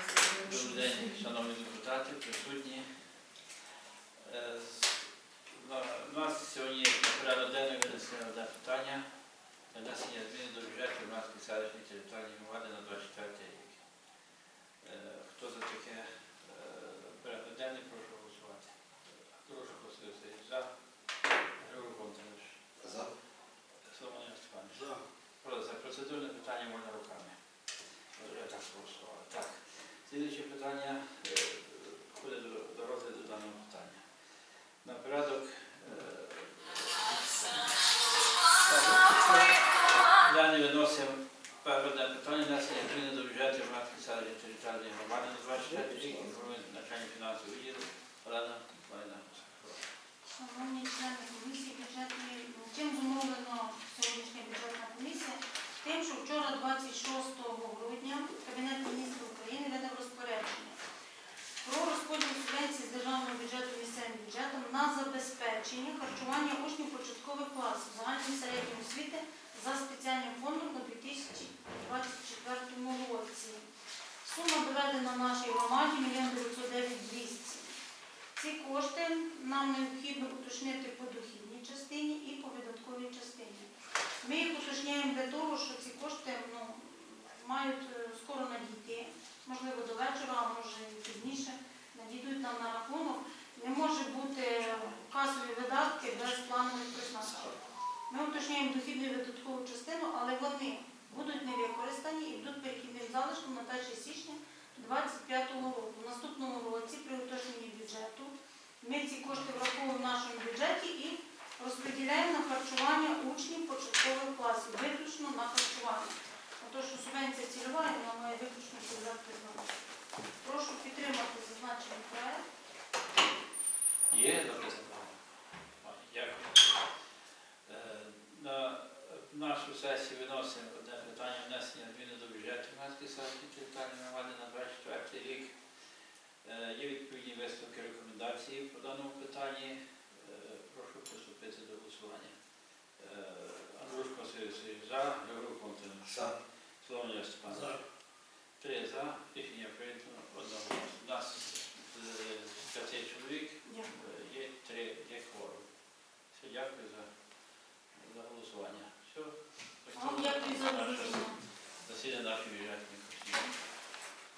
Добрий день, шановні депутати, присутні. Е, з- на- У нас сьогодні на порядок денний винесено одне питання для внесення змін до бюджету Громадської селищної територіальної громади на 24 рік. Е, Хто за таке е, порядок денний, прошу голосувати. Прошу голосувати за. Григорій Контович. За. Соломон Степанович. За. Про- За процедурне питання можна руками. Добре, так голосували. Так. Слідуюче питання е, входить до, розгляду даного питання. На порядок е, далі виносимо перше питання внесення зміни до бюджету громадської селищної територіальної громади на 24 рік. Начальник фінансового відділу Олена Майна. Шановні члени комісії бюджетної, чим зумовлено сьогоднішня бюджетна комісія? Тим, що вчора, 26 грудня, Кабінет міністрів України видав розпорядження про розподіл субвенцій з державного бюджету місцевим бюджетом на забезпечення харчування учнів початкових класів загальної середньої освіти за спеціальним фондом на 2024 році. Сума доведена нашій громаді 1 909 200. Ці кошти нам необхідно уточнити по Ми уточняємо дохідну і видаткову частину, але вони будуть не використані і будуть перехідним залишком на 1 січня 2025 року. В наступному році при уточненні бюджету ми ці кошти враховуємо в нашому бюджеті і розподіляємо на харчування учнів початкових класів, виключно на харчування. Ото що субвенція цільова, і нашу сесію виносимо одне питання внесення зміни до бюджету Громадської сесії територіальної громади на 24 рік. Е, є відповідні висновки рекомендації по даному питанні. Е, прошу приступити до голосування. Е, Андрюш Васильович за, Георгій Континович. За. Слово Степан. За. Три за. Рішення прийнято одного. У нас п'яти чоловік. Das hier dann dafür.